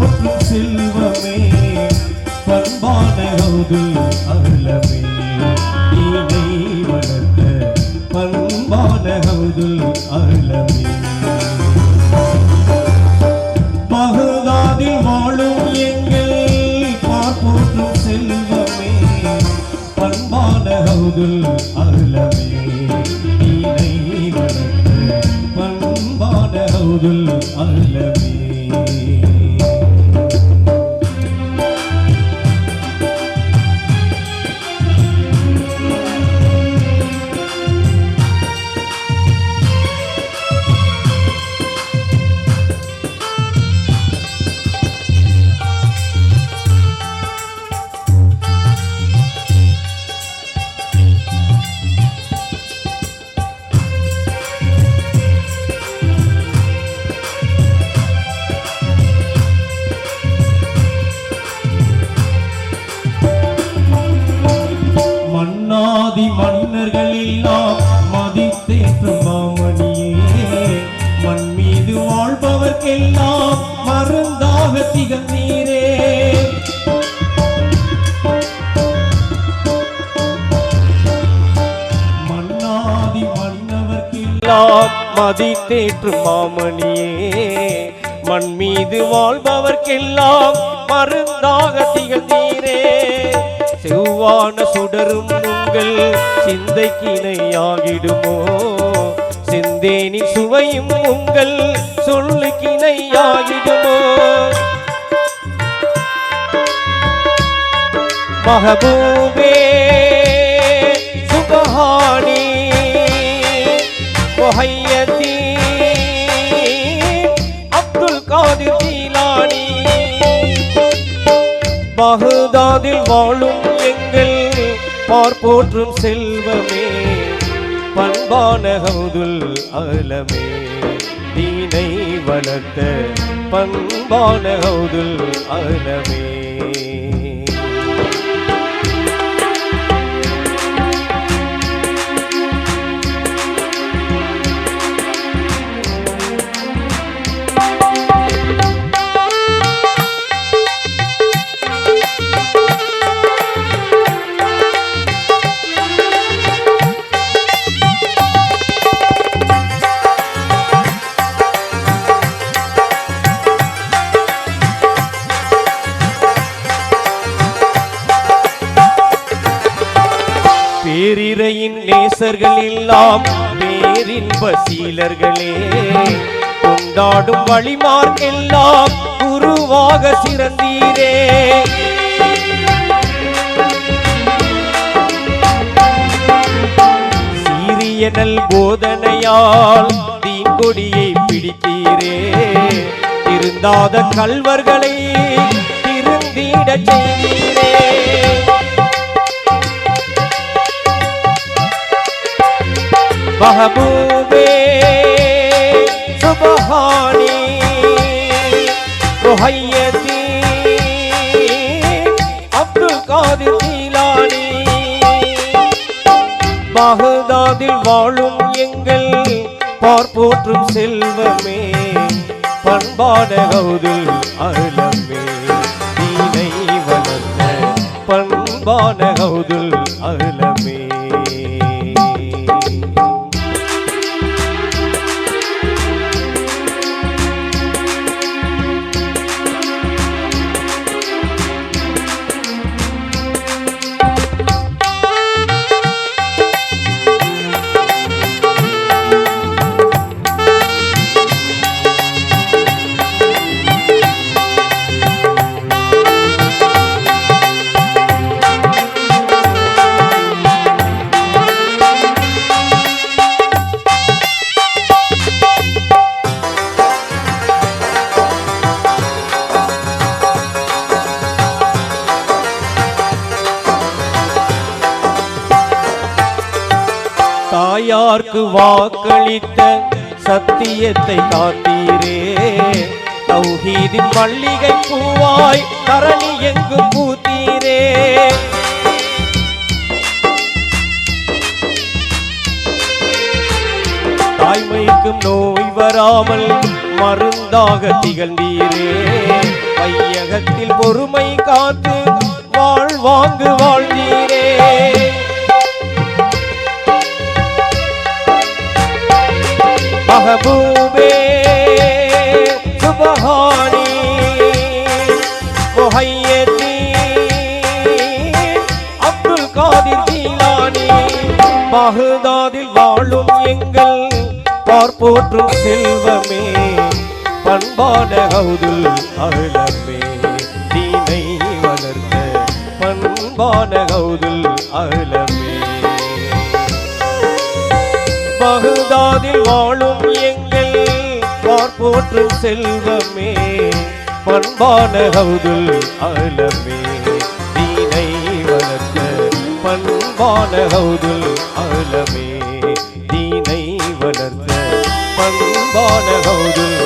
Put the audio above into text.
பார்ப்போற்றும் செல்வமே பண்பான ஹவுதுல் அகலமே நீனை வளர்த்த பண்பான ஹவுதுல் பகதாதில் வாழும் எங்கள் பார்ப்போற்றும் செல்வமே பண்பான நீனை வளர்த்த பண்பான மதித்தேற்றும் மாமணியே. மண் மீது வாழ்பவர்க்கெல்லாம் மருந்தாக திகழ்ந்தீரே. மன்னாதி மன்னவர்க்கெல்லாம் மதித்தேற்றும் மாமணியே. மண் மீது வாழ்பவர்க்கெல்லாம் மருந்தாக திகழ் செவ்வான சுடரும் உங்கள் சிந்தைக்கு இணையாகிடுமோ? சிந்தேனி சுவையும் உங்கள் சொல்லுக்கு இணையாகிடுமோ? மகபூபே சுபஹானி முஹையத்தி அப்துல் காதிர் ஜீலானி. பகுதாதில் வாழும் பார் போற்றும் செல்வமே பண்பான ஹவுதுல் அலமே. தீனை வளர்த்த பண்பான ஹவுதுல் அலமே. நேசர்கள் எல்லாம் பேரின்ப சீலர்களே கொண்டாடும் எல்லாம் குருவாக சிறந்தீரே. சீரியனல் போதனையால் தீங்கொடியை பிடித்தீரே. திருந்தாத கல்வர்களை திருந்திட செய்தீரே. மஹபூபே சுபஹானி ருஹையதி அப்துல் காதிர் ஜீலானி பகதாதில் வாழும் எங்கள் பார்ப்போற்றும் செல்வமே பண்பான கௌதில் அருளமே நீனை வளர்த்த பண்பான கௌதுல் அருளமே தாயார்க்கு வாக்களித்த சத்தியத்தை காத்தீரே. தௌஹீதின் மல்லிகை பூவாய் தரணி எங்கும் பூத்தீரே. தாய்மைக்கும் நோய் வராமல் மருந்தாக திகழ்ந்தீரே. வையகத்தில் பொறுமை காத்து வாழ்வாங்கு வாழ்ந்தீரே. மஹபூபே சுபஹானி முஹையத்தி அப்துல் காதிர் ஜீலானி பகுதாதில் வாழும் எங்கள் பார்ப்போற்றும் செல்வமே பண்பான கௌதுல் அருளமே தீனை வளர்த்த பண்பான கௌதுல் அருளமே பகுதாதில் வாழும் எங்கள் பார்ப்போற்றும் செல்வமே. பண்பான கௌதுல் அலமே தீனை வளர்த்த பண்பான கௌதுல் அலமே தீனை வளர்த்த பண்பான கௌதுல்